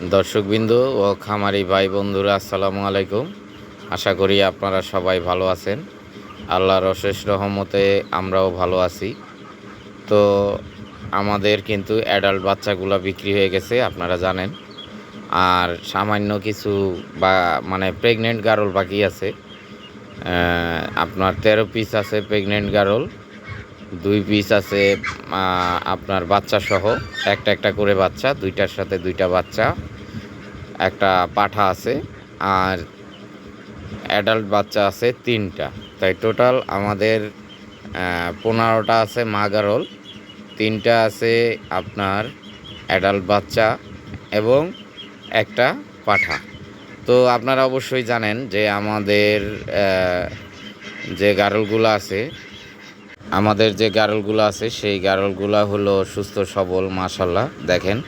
দর্শকবিন্দু ও খামারি ভাই বন্ধুরা, আসসালামু আলাইকুম। আশা করি আপনারা সবাই ভালো আছেন। আল্লাহর অশেষ রহমতে আমরাও ভালো আছি। তো আমাদের কিন্তু অ্যাডাল্ট বাচ্চাগুলো বিক্রি হয়ে গেছে, আপনারা জানেন। আর সামান্য কিছু বা মানে প্রেগনেন্ট গারল বাকি আছে। আপনার তেরো পিস আছে প্রেগনেন্ট গারল। দুই পিস আছে আপনার বাচ্চা সহ। একটা একটা করে বাচ্চা, দুইটার সাথে দুইটা বাচ্চা, একটা পাঠা আছে, আর অ্যাডাল্ট বাচ্চা আছে তিনটা। তাই টোটাল আমাদের পনেরোটা আছে মাগারল, তিনটা আছে আপনার অ্যাডাল্ট বাচ্চা এবং একটা পাঠা। তো আপনারা অবশ্যই জানেন যে আমাদের যে গারলগুলো আছে আমাদের যে গারলগুলো আছে, সেই গারলগুলো হলো সুস্থ, সবল মাশাল্লাহ দেখেন,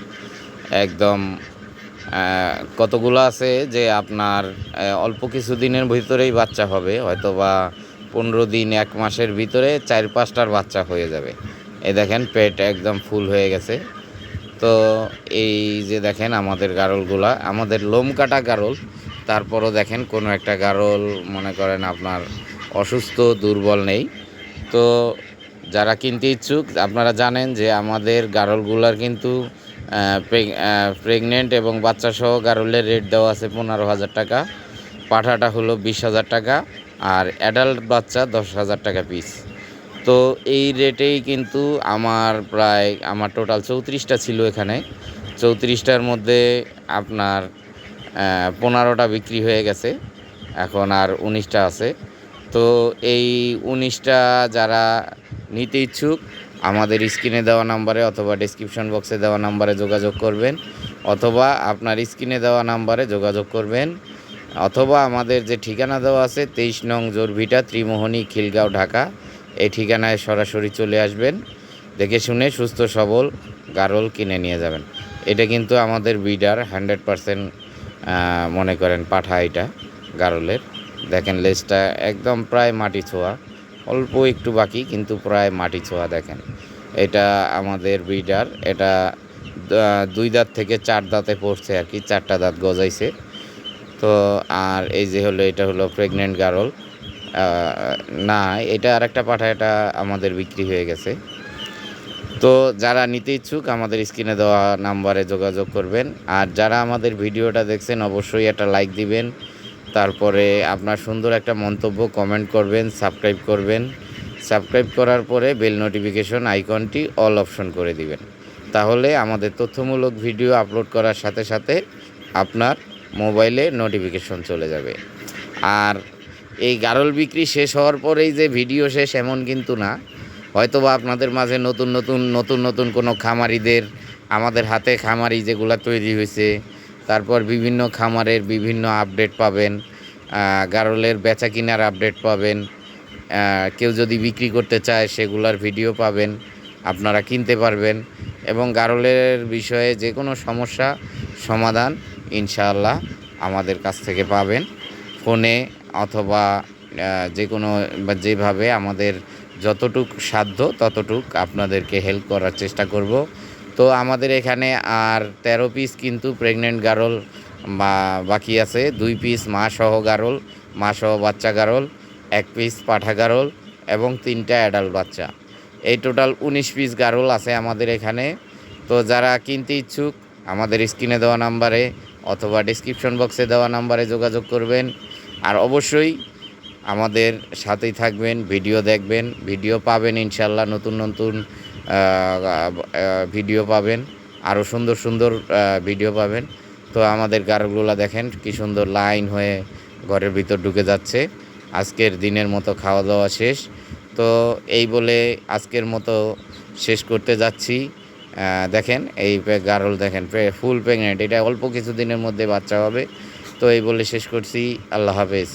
একদম কতগুলো আছে যে আপনার অল্প কিছু দিনের ভিতরেই বাচ্চা হবে হয়তো বা পনেরো দিন, এক মাসের ভিতরে চার পাঁচটার বাচ্চা হয়ে যাবে। এই দেখেন, পেট একদম ফুল হয়ে গেছে। তো এই যে দেখেন আমাদের গারলগুলা, আমাদের লোম কাটা গারল, তারপরও দেখেন কোনো একটা গারল, মনে করেন আপনার অসুস্থ, দুর্বল নেই। তো যারা কিনতে ইচ্ছুক, আপনারা জানেন যে আমাদের গারলগুলার কিন্তু প্রেগনেন্ট এবং বাচ্চা সহ গারলের রেট দেওয়া আছে পনেরো হাজার টাকা। পাঠাটা হলো বিশ হাজার টাকা আর অ্যাডাল্ট বাচ্চা দশ হাজার টাকা পিস তো এই রেটেই কিন্তু আমার প্রায়, আমার টোটাল চৌত্রিশটা ছিল এখানে। চৌত্রিশটার মধ্যে আপনার পনেরোটা বিক্রি হয়ে গেছে। এখন আর উনিশটা আছে। তো এই উনিশটা যারা নিতে ইচ্ছুক, আমাদের স্ক্রিনে দেওয়া নাম্বারে অথবা ডিসক্রিপশন বক্সে দেওয়া নাম্বারে যোগাযোগ করবেন, অথবা আপনার স্ক্রিনে দেওয়া নাম্বারে যোগাযোগ করবেন, অথবা আমাদের যে ঠিকানা দেওয়া আছে তেইশ নং জোরভিটা, ত্রিমোহনী, খিলগাঁও, ঢাকা, এই ঠিকানায় সরাসরি চলে আসবেন, দেখে শুনে সুস্থ, সবল, গারল কিনে নিয়ে যাবেন। এটা কিন্তু আমাদের বিডার হান্ড্রেড পারসেন্ট মনে করেন পাঠা এটা, গারলের। দেখেন লেজটা একদম প্রায় মাটি ছোঁয়া। অল্প একটু বাকি, কিন্তু প্রায় মাটি ছোঁয়া দেখেন। এটা আমাদের বিডার এটা দুই দাঁত থেকে চার দাঁতে পড়ছে আর কি, চারটা দাঁত গজাইছে। তো আর এই যে হলো, এটা হলো প্রেগনেন্ট গারল। না, এটা আর একটা পাঠা এটা আমাদের বিক্রি হয়ে গেছে। তো যারা নিতে ইচ্ছুক, আমাদের স্ক্রিনে দেওয়া নাম্বারে যোগাযোগ করবেন। আর যারা আমাদের ভিডিওটা দেখছেন, অবশ্যই একটা লাইক দিবেন। তারপরে আপনার সুন্দর একটা মন্তব্য কমেন্ট করবেন সাবস্ক্রাইব করবেন। সাবস্ক্রাইব করার পরে বেল নোটিফিকেশন আইকনটি অল অপশন করে দিবেন। তাহলে আমাদের তথ্যমূলক ভিডিও আপলোড করার সাথে সাথে আপনার মোবাইলে নোটিফিকেশন চলে যাবে। আর এই গারল বিক্রি শেষ হওয়ার পরেই যে ভিডিও শেষ এমন কিন্তু না। হয়তোবা আপনাদের মাঝে নতুন নতুন নতুন নতুন কোনো খামারিদের, আমাদের হাতে খামারি যেগুলো তৈরি হয়েছে তারপর বিভিন্ন খামারের বিভিন্ন আপডেট পাবেন গারলের বেচা কিনার আপডেট পাবেন কেউ যদি বিক্রি করতে চায় সেগুলার ভিডিও পাবেন, আপনারা কিনতে পারবেন এবং গারলের বিষয়ে যে কোনো সমস্যা সমাধান ইনশাআল্লাহ আমাদের কাছ থেকে পাবেন। ফোনে অথবা যে কোনো যেভাবে আমাদের যতটুক সাধ্য ততটুক আপনাদেরকে হেল্প করার চেষ্টা করব। তো আমাদের এখানে আর তেরো পিস কিন্তু প্রেগনেন্ট গারল, বা বাকি আছে দুই পিস মা সহ গারল, মা সহ বাচ্চা গারল, এক পিস পাঠা গারল এবং তিনটা অ্যাডাল্ট বাচ্চা। এই টোটাল উনিশ পিস গারল আছে আমাদের এখানে। তো যারা কিনতে ইচ্ছুক, আমাদের স্ক্রিনে দেওয়া নাম্বারে অথবা ডিসক্রিপশন বক্সে দেওয়া নাম্বারে যোগাযোগ করবেন। আর অবশ্যই আমাদের সাথেই থাকবেন, ভিডিও দেখবেন, ভিডিও পাবেন ইনশাল্লাহ নতুন নতুন ভিডিও পাবেন আরও সুন্দর সুন্দর ভিডিও পাবেন। তো আমাদের গারগুলো দেখেন, কি সুন্দর লাইন হয়ে ঘরের ভিতর ঢুকে যাচ্ছে। আজকের দিনের মতো খাওয়া দাওয়া শেষ। তো এই বলে আজকের মতো শেষ করতে যাচ্ছি। দেখেন, এই গারল দেখেন ফুল প্রেগনেন্ট, এটা অল্প কিছু দিনের মধ্যে বাচ্চা হবে। তো এই বলে শেষ করছি। আল্লাহ হাফেজ।